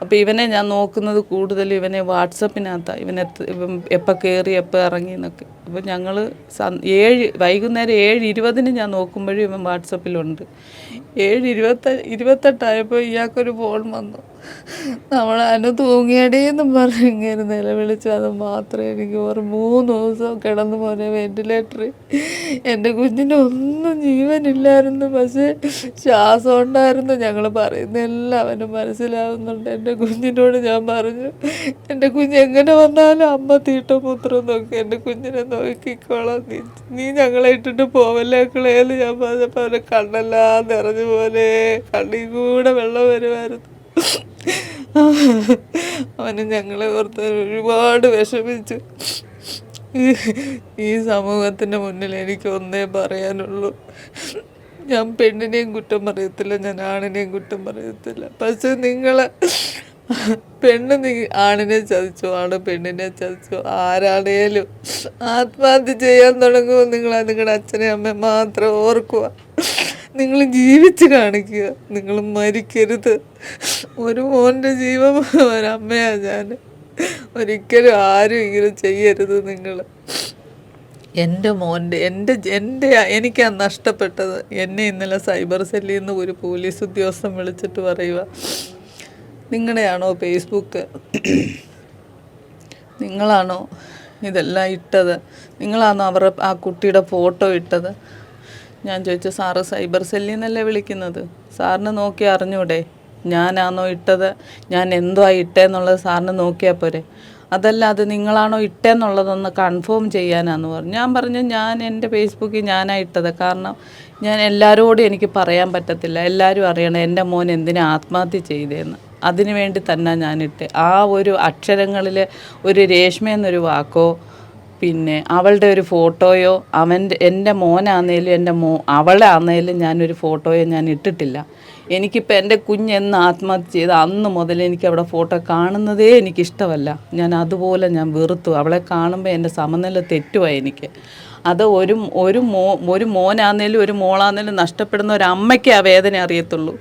അപ്പോൾ ഇവനെ ഞാൻ നോക്കുന്നത് കൂടുതൽ ഇവനെ വാട്സപ്പിനകത്താണ് ഇവൻ എപ്പോൾ കയറി എപ്പോൾ ഇറങ്ങി എന്നൊക്കെ. അപ്പോൾ ഞങ്ങൾ ഏഴ് വൈകുന്നേരം ഏഴ് ഇരുപതിന് ഞാൻ നോക്കുമ്പോഴും ഇവൻ വാട്സപ്പിലുണ്ട്. ഏഴ് ഇരുപത്ത ഇരുപത്തെട്ടായപ്പോൾ ഇയാൾക്കൊരു ഫോൺ വന്നു. നമ്മൾ അനു തൂങ്ങിയടേന്ന് പറഞ്ഞ് ഇങ്ങനെ നിലവിളിച്ചു അത് മാത്രമേ എനിക്ക് ഓർമ്മ മൂന്ന് ദിവസം കിടന്നു പോലെ വെന്റിലേറ്ററിൽ എന്റെ കുഞ്ഞിന് ഒന്നും ജീവനില്ലായിരുന്നു. പക്ഷേ ശ്വാസം ഉണ്ടായിരുന്നു. ഞങ്ങൾ പറയുന്നതെല്ലാം അവന് മനസ്സിലാവുന്നുണ്ട്. എന്റെ കുഞ്ഞിനോട് ഞാൻ പറഞ്ഞു എന്റെ കുഞ്ഞ് എങ്ങനെ വന്നാലും അമ്മ തീട്ടപുത്രം നോക്കി. എന്റെ കുഞ്ഞിനെ നോക്കിക്കോളാം. നീ നീ ഞങ്ങളെ ഇട്ടിട്ട് പോവല്ലേ ഞാൻ പറഞ്ഞപ്പോൾ അവരെ കണ്ണെല്ലാം നിറഞ്ഞു പോലെ കണ്ണിൽ കൂടെ വെള്ളം വരുമായിരുന്നു. അവന് ഞങ്ങളെ ഓർത്ത് ഒരുപാട് വിഷമിച്ചു. ഈ- സമൂഹത്തിന്റെ മുന്നിൽ എനിക്ക് ഒന്നേ പറയാനുള്ളൂ. ഞാൻ പെണ്ണിനെയും കുറ്റം പറയത്തില്ല ഞാൻ ആണിനെയും കുറ്റം പറയത്തില്ല. പക്ഷെ നിങ്ങൾ പെണ്ണ് നീ ആണിനെ ചതിച്ചു ആണ് പെണ്ണിനെ ചതിച്ചു ആരാണേലും ആത്മഹത്യ ചെയ്യാൻ തുടങ്ങുമ്പോൾ നിങ്ങൾ നിങ്ങളുടെ അച്ഛനെയും അമ്മയും മാത്രം ഓർക്കുക. നിങ്ങൾ ജീവിച്ച് കാണിക്കുക. നിങ്ങൾ മരിക്കരുത്. ഒരു മോന്റെ ജീവൻ ഒരമ്മയാണ് ഞാൻ ഒരിക്കലും ആരും ഇങ്ങനെ ചെയ്യരുത് നിങ്ങൾ എന്റെ മോന്റെ എന്റെ എന്റെ എനിക്കാ നഷ്ടപ്പെട്ടത് എന്നെ ഇന്നലെ സൈബർ സെല്ലിൽ നിന്ന് ഒരു പോലീസ് ഉദ്യോഗസ്ഥൻ വിളിച്ചിട്ട് പറയുക നിങ്ങളുടെയാണോ ഫേസ്ബുക്ക്? നിങ്ങളാണോ ഇതെല്ലാം ഇട്ടത്? നിങ്ങളാണോ അവരുടെ ആ കുട്ടിയുടെ ഫോട്ടോ ഇട്ടത്? ഞാൻ ചോദിച്ചു സാറ് സൈബർ സെല്ലിൽ നിന്നല്ലേ വിളിക്കുന്നത്? സാറിന് നോക്കി അറിഞ്ഞൂടെ? ഞാനാണോ ഇട്ടത്? ഞാൻ എന്തോ ഇട്ടേന്നുള്ളത് സാറിന് നോക്കിയാൽ പോരെ. അതല്ല അത് നിങ്ങളാണോ ഇട്ടേന്നുള്ളതൊന്ന് കൺഫേം ചെയ്യാനാന്ന് പറഞ്ഞു. ഞാൻ പറഞ്ഞു ഞാൻ എന്റെ ഫേസ്ബുക്കിൽ ഞാനാണ് ഇട്ടത്. കാരണം ഞാൻ എല്ലാവരോടും എനിക്ക് പറയാൻ പറ്റത്തില്ല. എല്ലാവരും അറിയണം എന്റെ മോൻ എന്തിനാ ആത്മഹത്യ ചെയ്തതെന്ന് അതിനു വേണ്ടി തന്നെ ഞാനിട്ട് ആ ഒരു അക്ഷരങ്ങളിൽ ഒരു രേഷ്മ എന്നൊരു വാക്കോ പിന്നെ അവളുടെ ഒരു ഫോട്ടോയോ അവന്റെ എന്റെ മോനാന്നേലും എന്റെ മോ അവളെ ആന്നേലും ഞാനൊരു ഫോട്ടോയോ ഞാൻ ഇട്ടിട്ടില്ല. എനിക്കിപ്പോൾ എന്റെ കുഞ്ഞെന്ന് ആത്മഹത്യ ചെയ്ത് അന്ന് മുതൽ എനിക്ക് അവിടെ ഫോട്ടോ കാണുന്നതേ എനിക്കിഷ്ടമല്ല. ഞാൻ അതുപോലെ ഞാൻ വെറുത്തു. അവളെ കാണുമ്പോൾ എന്റെ സമനില തെറ്റുമായി എനിക്ക്. അത് ഒരു ഒരു മോ ഒരു മോനാന്നേലും ഒരു മോളാന്നേലും നഷ്ടപ്പെടുന്ന ഒരു അമ്മയ്ക്ക് ആ വേദന അറിയത്തുള്ളൂ.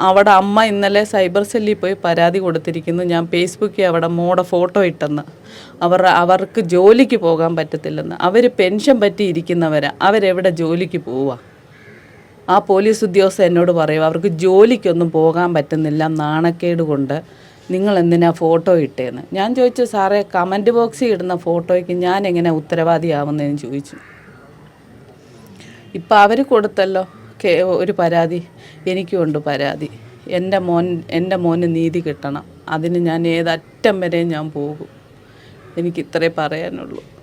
അവിടെ അമ്മ ഇന്നലെ സൈബർ സെല്ലിൽ പോയി പരാതി കൊടുത്തിരിക്കുന്നു. ഞാൻ ഫേസ്ബുക്കിൽ അവിടെ മോടെ ഫോട്ടോ ഇട്ടെന്ന്. അവർ അവർക്ക് ജോലിക്ക് പോകാൻ പറ്റത്തില്ലെന്ന്. അവർ പെൻഷൻ പറ്റി പറ്റിയിരിക്കുന്നവരാ. അവരെവിടെ ജോലിക്ക് പോവുക ആ പോലീസ് ഉദ്യോഗസ്ഥ എന്നോട് പറയുക അവർക്ക് ജോലിക്കൊന്നും പോകാൻ പറ്റുന്നില്ല നാണക്കേട് കൊണ്ട്. നിങ്ങൾ എന്തിനാ ഫോട്ടോ ഇട്ടേന്ന്? ഞാൻ ചോദിച്ചു സാറേ കമന്റ് ബോക്സിൽ ഇടുന്ന ഫോട്ടോയ്ക്ക് ഞാൻ എങ്ങനെ ഉത്തരവാദിയാവുന്നതെന്ന് ചോദിച്ചു. ഇപ്പം അവർ കൊടുത്തല്ലോ. ഒരു പരാതി എനിക്കുമുണ്ട് പരാതി. എന്റെ മോൻ എന്റെ മോന് നീതി കിട്ടണം. അതിന് ഞാൻ ഏതറ്റം വരെ ഞാൻ പോകും. എനിക്ക് ഇത്രേ പറയാനുള്ളൂ.